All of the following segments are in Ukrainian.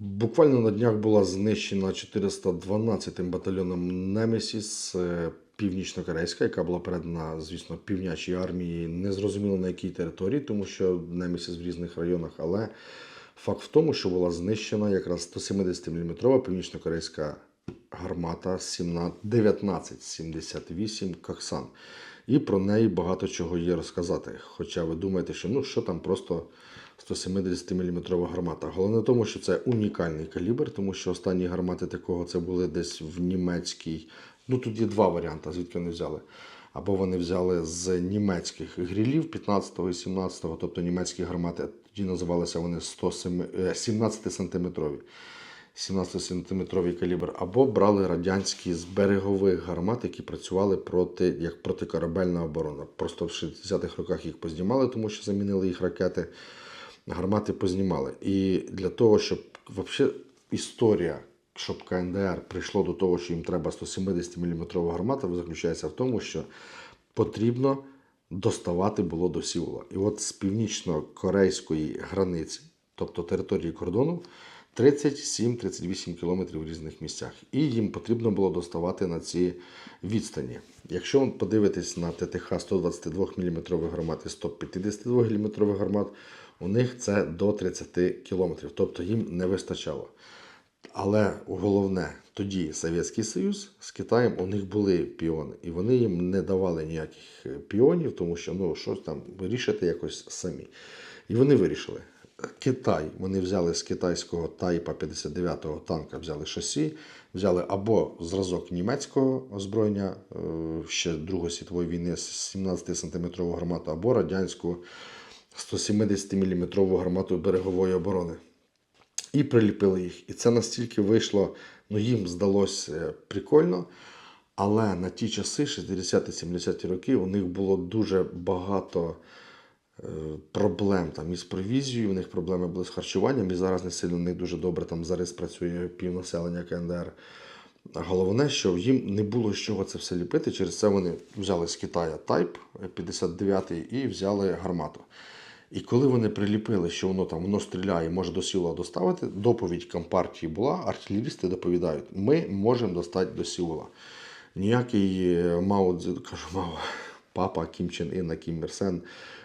Буквально на днях була знищена 412-м батальйоном Немесіс е, північно-корейська, яка була передана, звісно, півнячій армії. Не зрозуміло на якій території, тому що Немесіс в різних районах, але факт в тому, що була знищена якраз 170-мм північно-корейська гармата 1978 Коксан. І про неї багато чого є розказати. Хоча ви думаєте, що ну що там просто 170 мм гармата. Головне в тому, що це унікальний калібр, тому що останні гармати такого це були десь в німецькій. Ну тут є два варіанти, звідки вони взяли. Або вони взяли з німецьких грілів 15-го і 17-го, тобто німецькі гармати, тоді називалися вони 107, е, 17 сантиметрові. 17-сантиметровий калібр, або брали радянські з берегових гармат, які працювали проти як протикорабельна оборона. Просто в 60-х роках їх познімали, тому що замінили їх ракети. Гармати познімали. І для того, щоб взагалі історія, щоб КНДР прийшло до того, що їм треба 170-мм гармата, заключається в тому, що потрібно доставати було до Сіула. І от з північно-корейської границі, тобто території кордону, 37-38 кілометрів в різних місцях. І їм потрібно було доставати на ці відстані. Якщо ви подивитесь на ТТХ 122 мм гармат і 152 мм гармат, у них це до 30 кілометрів, тобто їм не вистачало. Але головне, тоді Совєтський Союз з Китаєм у них були піони, і вони їм не давали ніяких е, піонів, тому що ну щось там вирішити якось самі. І вони вирішили. Китай, вони взяли з китайського Тайпа 59-го танка, взяли шасі, взяли або зразок німецького озброєння е, ще Другої світової війни з 17-сантиметрового гармату, або радянську 170-мм гармату берегової оборони і приліпили їх. І це настільки вийшло, ну їм здалося прикольно. Але на ті часи, 60-70-ті роки, у них було дуже багато е, проблем там із провізією, у них проблеми були з харчуванням, і зараз не сильно них дуже добре там зараз працює півнаселення КНДР. Головне, що їм не було з чого це все ліпити. Через це вони взяли з Китая Type 59 і взяли гармату. І коли вони приліпили, що воно там воно стріляє, може до Сіула доставити, доповідь компартії була, артилерісти доповідають, ми можемо достати до Сіула. Ніякий е, Мао, кажу, Мао, папа Кім Чен Ін, Кім Ір Сен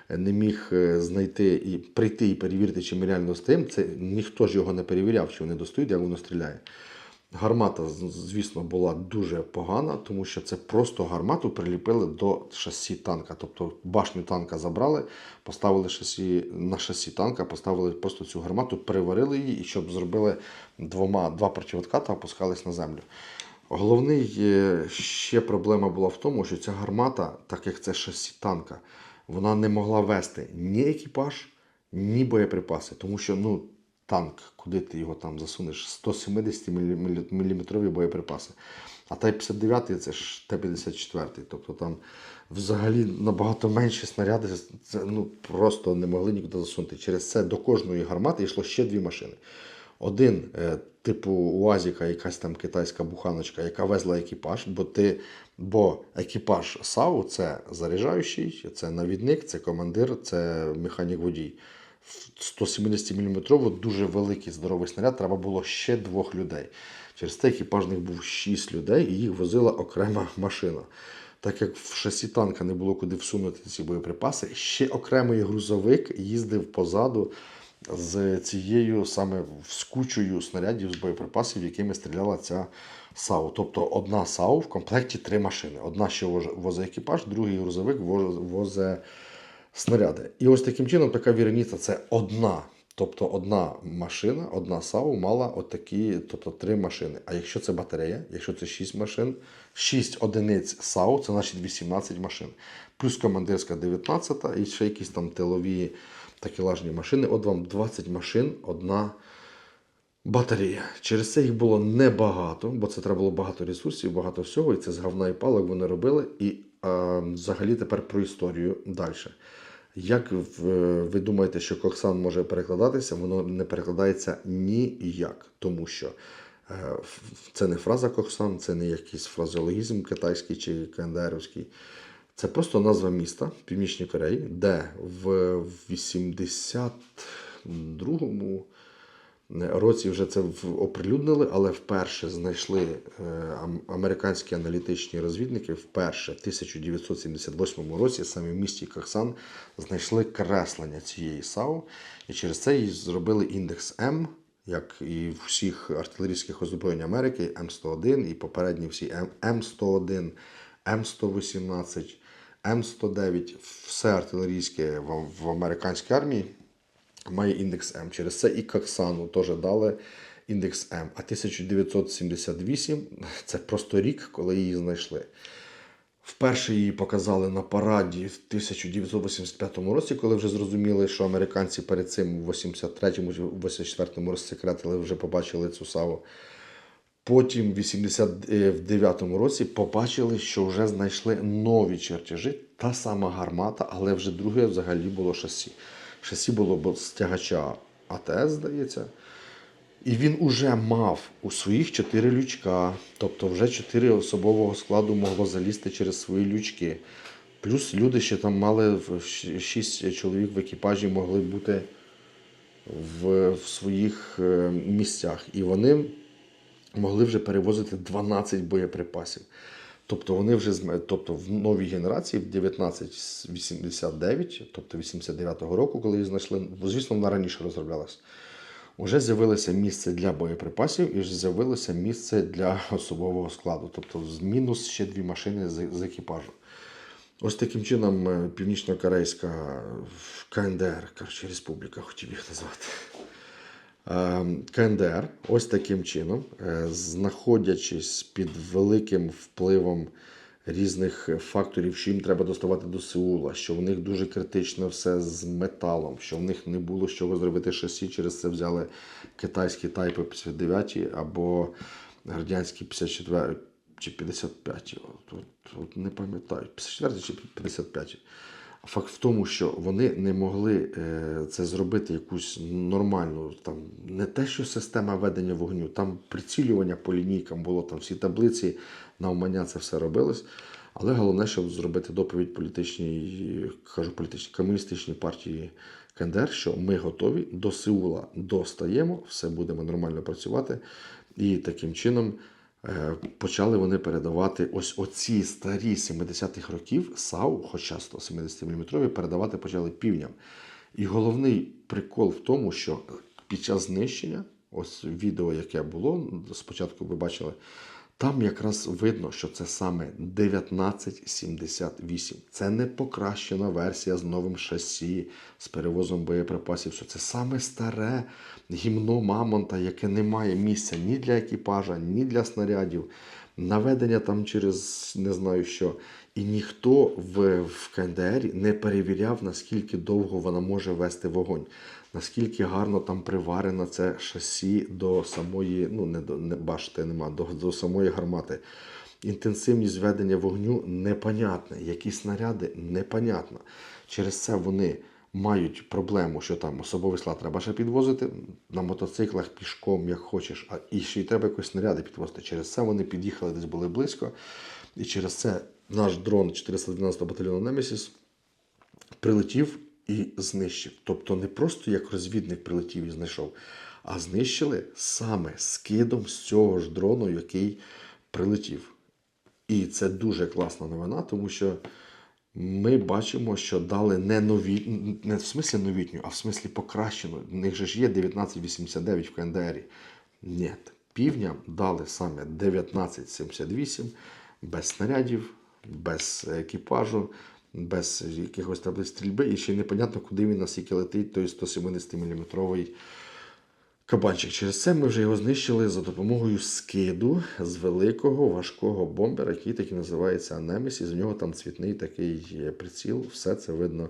не міг е, знайти і прийти і перевірити, чи ми реально достаємо. Це ніхто ж його не перевіряв, чи вони достають, як воно стріляє. Гармата, звісно, була дуже погана, тому що це просто гармату приліпили до шасі танка. Тобто башню танка забрали, поставили шасі на шасі танка, поставили просто цю гармату, переварили її і щоб зробили двома два противотката, опускались на землю. Головний е, ще проблема була в тому, що ця гармата, так як це шасі танка, вона не могла вести ні екіпаж, ні боєприпаси, тому що ну, танк, куди ти його там засунеш, 170 мм боєприпаси. А Т-59 це ж Т-54, тобто там взагалі набагато менші снаряди, це ну, просто не могли нікуди засунути. Через це до кожної гармати йшло ще дві машини. Один, е, типу УАЗіка, якась там китайська буханочка, яка везла екіпаж, бо ти, бо екіпаж САУ це заряджаючий, це навідник, це командир, це механік водій. 170 мм дуже великий здоровий снаряд, треба було ще двох людей. Через це екіпажних був 6 людей, і їх возила окрема машина. Так як в шасі танка не було куди всунути ці боєприпаси, ще окремий грузовик їздив позаду з цією саме з кучою снарядів з боєприпасів, якими стріляла ця САУ. Тобто одна САУ в комплекті три машини. Одна воз- возить екіпаж, другий грузовик воз- возить снаряди. І ось таким чином така віреніця це одна. Тобто одна машина, одна САУ мала отакі, тобто три машини. А якщо це батарея, якщо це 6 машин, 6 одиниць САУ, це значить 18 машин. Плюс командирська 19 і ще якісь там тилові такелажні машини. От вам 20 машин, одна батарея. Через це їх було небагато, бо це треба було багато ресурсів, багато всього. І це з говна і палок вони робили. І взагалі тепер про історію далі. Як ви думаєте, що Коксан може перекладатися? Воно не перекладається ніяк, тому що е, це не фраза Коксан, це не якийсь фразеологізм китайський чи кендерівський. Це просто назва міста Північній Кореї, де в 82-му році вже це оприлюднили, але вперше знайшли е, американські аналітичні розвідники вперше в 1978 році саме в місті Коксан знайшли креслення цієї САУ, і через це їй зробили індекс М, як і в всіх артилерійських озброєнь Америки, М101 і попередні всі М- М101, М118, М109, все артилерійське в американській армії має індекс М. Через це і Коксану теж дали індекс М. А 1978 це просто рік, коли її знайшли. Вперше її показали на параді в 1985 році, коли вже зрозуміли, що американці перед цим в 83-му чи 84-му розсекретили, вже побачили цю саву. Потім в 89-му році побачили, що вже знайшли нові чертежі, та сама гармата, але вже друге взагалі було шасі. Шасі було з тягача АТС, здається. І він уже мав у своїх чотири лючка, тобто вже чотири особового складу могло залізти через свої лючки. Плюс люди ще там мали шість чоловік в екіпажі могли бути в, в своїх е, місцях. І вони могли вже перевозити 12 боєприпасів. Тобто вони вже тобто в новій генерації в 1989, тобто 89-го року, коли її знайшли, бо, звісно, вона раніше розроблялась. Уже з'явилося місце для боєприпасів і вже з'явилося місце для особового складу. Тобто мінус ще дві машини з, з екіпажу. Ось таким чином е, північно-корейська КНДР, коротше, республіка, хотів їх назвати. Е, КНДР ось таким чином, е, знаходячись під великим впливом різних факторів, що їм треба доставати до Сеула, що в них дуже критично все з металом, що в них не було з чого зробити шасі, через це взяли китайські тайпи 59 або радянські 54 чи 55. Тут, тут не пам'ятаю, 54 чи 55. Факт в тому, що вони не могли е, це зробити якусь нормальну, там не те, що система ведення вогню, там прицілювання по лінійкам було, там всі таблиці, навмання це все робилось. Але головне, щоб зробити доповідь політичній, кажу політичній комуністичній партії КНДР, що ми готові до Сеула достаємо, все будемо нормально працювати. І таким чином почали вони передавати ось оці старі 70-х років САУ, хоча 170 мм, передавати почали півням. І головний прикол в тому, що під час знищення, ось відео, яке було, спочатку ви бачили, там якраз видно, що це саме 1978. Це не покращена версія з новим шасі, з перевозом боєприпасів. Що це саме старе гімно Мамонта, яке не має місця ні для екіпажа, ні для снарядів. Наведення там через не знаю що. І ніхто в, в КНДР не перевіряв, наскільки довго вона може вести вогонь, наскільки гарно там приварено це шасі до самої, ну не до не башти нема, до, до самої гармати. Інтенсивність ведення вогню непонятна, які снаряди непонятно. Через це вони мають проблему, що там особовий склад треба ще підвозити на мотоциклах пішком, як хочеш, а і ще й треба якось снаряди підвозити. Через це вони під'їхали десь були близько. І через це наш дрон 412 батальйону Немесіс прилетів і знищив. Тобто не просто як розвідник прилетів і знайшов, а знищили саме скидом з цього ж дрону, який прилетів. І це дуже класна новина, тому що ми бачимо, що дали не нові, не в смислі новітню, а в смислі покращену. В них же ж є 1989 в КНДР. Ні, півням дали саме 1978 без снарядів, без екіпажу, без якихось таблиць стрільби, і ще непонятно, куди він наскільки летить, той 170 мм кабанчик. Через це ми вже його знищили за допомогою скиду з великого важкого бомбера, який так і називається Немесіс. У нього там цвітний такий приціл. Все це видно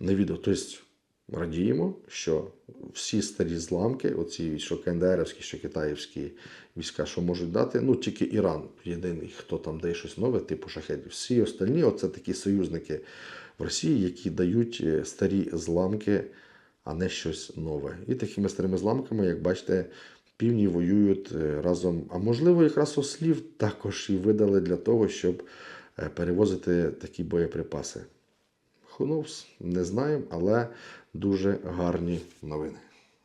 на відео. Тобто радіємо, що всі старі зламки, оці що КНДРівські, що китаївські війська, що можуть дати, ну тільки Іран єдиний, хто там дає щось нове, типу шахетів. Всі остальні, оце такі союзники в Росії, які дають е, старі зламки а не щось нове. І такими старими зламками, як бачите, півні воюють е, разом. А можливо, якраз ослів також і видали для того, щоб е, перевозити такі боєприпаси. Хуновс, не знаємо, але дуже гарні новини.